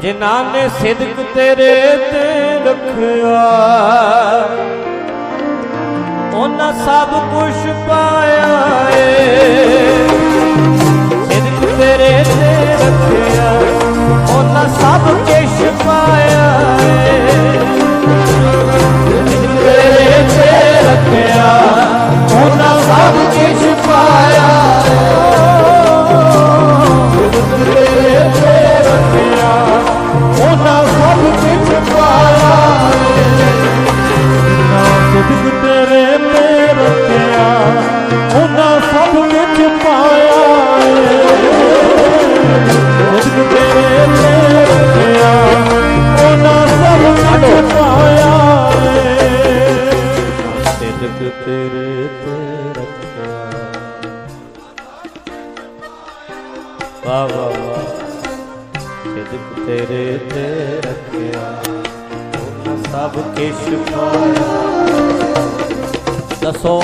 ਜਿਨ੍ਹਾਂ ਨੇ ਸਿਦਕ ਤੇਰੇ ਤੇ ਰੱਖਿਆ। ਉਹਨਾਂ ਸਭ ਕੁਝ ਪਾਇਆ ਏ। ਸਿਦਕ ਤੇਰੇ ਤੇ ਰੱਖਿਆ। ਸਿਦਕ ਤੇਰੇ ਤੇ ਰੱਖਿਆ। ਵਾਹ ਵਾਹ ਵਾਹ। ਸਿਦਕ ਤੇਰੇ ਤੇ ਰੱਖਿਆ। ਸਭ ਕਿਛ ਪਾਇਆ। ਦੱਸੋ।